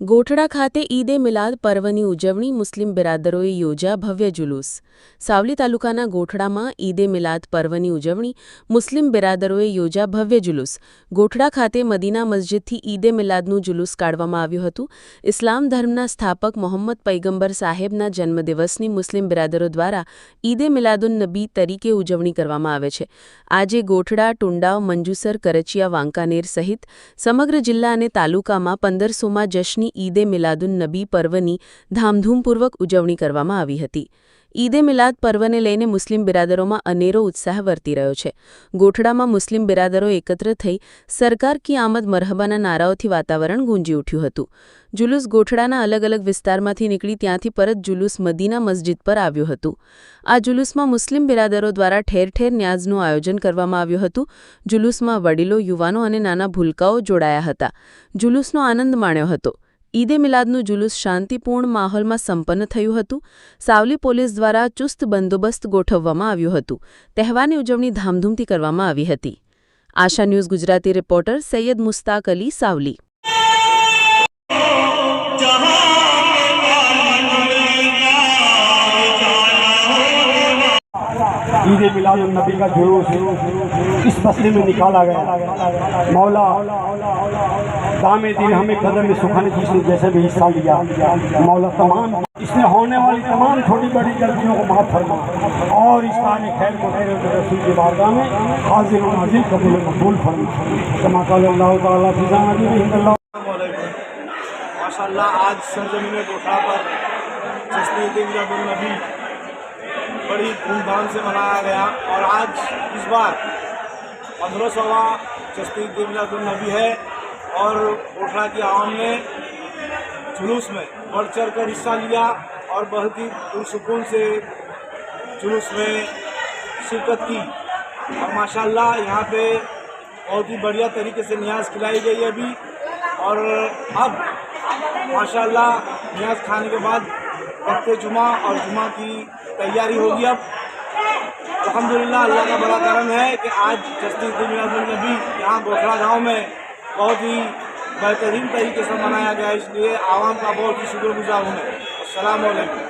ગોઠડા ખાતે ઈદે મિલાદ પર્વની ઉજવણી મુસ્લિમ બિરાદરોએ યોજ્યા ભવ્ય જુલુસ. સાવલી તાલુકાના ગોઠડામાં ઈદે મિલાદ પર્વની ઉજવણી મુસ્લિમ બિરાદરોએ યોજ્યા ભવ્ય જુલુસ. ગોઠડા ખાતે મદીના મસ્જિદથી ઈદે મિલાદનું જુલુસ કાઢવામાં આવ્યું હતું. ઇસ્લામ ધર્મના સ્થાપક મોહમ્મદ પૈગંબર સાહેબના જન્મદિવસની મુસ્લિમ બિરાદરો દ્વારા ઈદે મિલાદુન નબી તરીકે ઉજવણી કરવામાં આવે છે. આજે ગોઠડા ટુંડાવ મંજુસર, કરચિયા, વાંકાનેર સહિત સમગ્ર જિલ્લા અને તાલુકામાં પંદરસોમાં જશ્ની ઈદે મિલાદુન નબી પર્વની ધામધૂમપૂર્વક ઉજવણી કરવામાં આવી હતી. ઈદે મિલાદ પર્વને લઈને મુસ્લિમ બિરાદરોમાં અનેરો ઉત્સાહ વર્તી રહ્યો છે. ગોઠડામાં મુસ્લિમ બિરાદરો એકત્ર થઈ સરકાર કી આમદ મરહબાના નારાઓથી વાતાવરણ ગુંજી ઉઠ્યું હતું. જુલુસ ગોઠડાના અલગ અલગ વિસ્તારમાંથી નીકળી ત્યાંથી પરત જુલુસ મદીના મસ્જિદ પર આવ્યું હતું. આ જુલુસમાં મુસ્લિમ બિરાદરો દ્વારા ઠેર ઠેર ન્યાઝનું આયોજન કરવામાં આવ્યું હતું. જુલુસમાં વડીલો, યુવાનો અને નાના ભૂલકાઓ જોડાયા હતા. જુલુસનો આનંદ માણ્યો હતો. ઈદે મિલાદનું જુલુસ શાંતિપૂર્ણ માહોલમાં સંપન્ન થયું હતું. સાવલી પોલીસ દ્વારા ચુસ્ત બંદોબસ્ત ગોઠવવામાં આવ્યું હતું. તહેવારની ઉજવણી ધામધૂમથી કરવામાં આવી હતી. Asha news Gujarati reporter Sayed Mustaq Ali Savli. عید ملاد النبی کا جلوس اس مسئلے میں نکالا گیا۔ مولا، دام دین ہمیں قدر میں سکھانے جس نے جیسے بھی حصہ لیا۔ مولا، تمام، اس نے ہونے والی تمام چھوٹی بڑی غلطیوں کو معاف فرما۔ اور اس کام خیر کو خیر رسول کی بارگاہ میں حاضر و نازل قبول و مقبول فرما۔ کما قال اللہ تعالیٰ فضان علی رحمۃ اللہ ماشاء اللہ آج سرزمین اٹھا پر جسم دن جب النبی۔ بڑی دھوم دھام سے منایا گیا اور آج اس بار پندرہ سولہ چشتی میلاد النبی ہے اور اوٹھا کی عوام نے جلوس میں بڑھ چڑھ کر حصہ لیا اور بہت ہی پرسکون سے جلوس میں شرکت کی۔ اور ماشاء اللہ یہاں پہ بہت ہی بڑھیا طریقے سے نیاز کھلائی گئی ابھی۔ اور اب ماشاء اللہ نیاز کھانے کے بعد وقت جمعہ اور جمعہ کی تیاری ہوگی اب۔ الحمدللہ، اللہ کا بڑا کرم ہے کہ آج جسٹس میں بھی یہاں گوکھڑا گاؤں میں بہت ہی بہترین طریقے سے منایا گیا اس لیے عوام کا بہت ہی شکر گزار ہوں میں۔ السلام علیکم۔